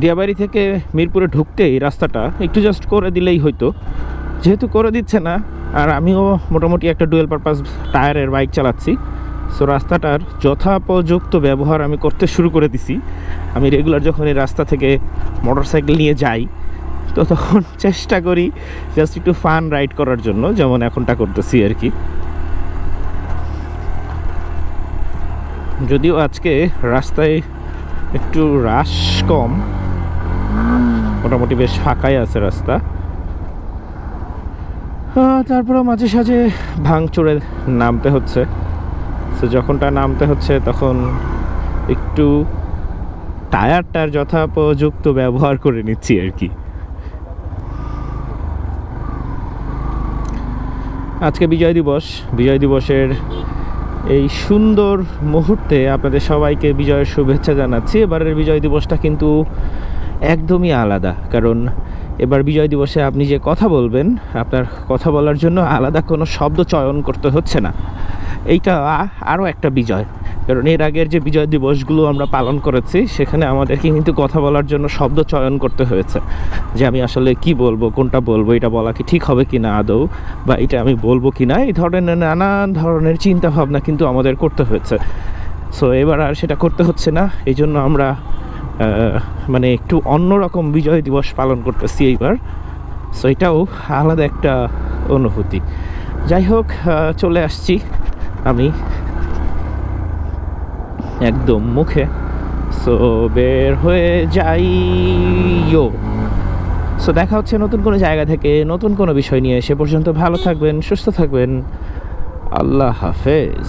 দিয়াবাড়ি থেকে মিরপুরে ঢুকতে এই রাস্তাটা একটু জাস্ট করে দিলেই হয়তো যেহেতু করে দিচ্ছে না, আর আমিও মোটামুটি একটা ডুয়েল পারপাস টায়ারের বাইক চালাচ্ছি। সো রাস্তাটার যথাপযুক্ত ব্যবহার আমি করতে শুরু করে দিছি। আমি রেগুলার যখন এই রাস্তা থেকে মোটর সাইকেল নিয়ে যাই, তো তখন চেষ্টা করি জাস্ট একটু ফান রাইড করার জন্য, যেমন এখনটা করতেছি আর কি। যদিও আজকে রাস্তায় একটু রাশ কম মোটামুটি বেশ ফাঁকাই আছে রাস্তা। আহ, তারপরেও মাঝে সাঝে ভাঙচুরে নামতে হচ্ছে। তো যখনটা নামতে হচ্ছে তখন একটু টায়ারটার যথাপযুক্ত ব্যবহার করে নিচ্ছি আর কি। আজকে বিজয় দিবস। বিজয় দিবসের এই সুন্দর মুহূর্তে আপনাদের সবাইকে বিজয়ের শুভেচ্ছা জানাচ্ছি। এবারের বিজয় দিবসটা কিন্তু একদমই আলাদা। কারণ এবার বিজয় দিবসে আপনি যে কথা বলবেন, আপনার কথা বলার জন্য আলাদা কোনো শব্দ চয়ন করতে হচ্ছে না। এইটা আরও একটা বিজয়। কারণ এর আগের যে বিজয় দিবসগুলো আমরা পালন করেছি, সেখানে আমাদেরকে কিন্তু কথা বলার জন্য শব্দ চয়ন করতে হয়েছে। যে আমি আসলে কি বলব, কোনটা বলব, এটা বলা কি ঠিক হবে কি না আদৌ, বা এটা আমি বলব কি না এই ধরনের নানান ধরনের চিন্তা ভাবনা কিন্তু আমাদের করতে হয়েছে। সো এবার আর সেটা করতে হচ্ছে না। এই জন্য আমরা মানে একটু অন্যরকম বিজয় দিবস পালন করতেছি এইবার। সো এটাও আলাদা একটা অনুভূতি। যাই হোক চলে আসছি আমি একদম মুখে। সো বের হয়ে যাইও সো দেখা হচ্ছে নতুন কোনো জায়গা থেকে, নতুন কোনো বিষয় নিয়ে। সে পর্যন্ত ভালো থাকবেন, সুস্থ থাকবেন। আল্লাহ হাফেজ।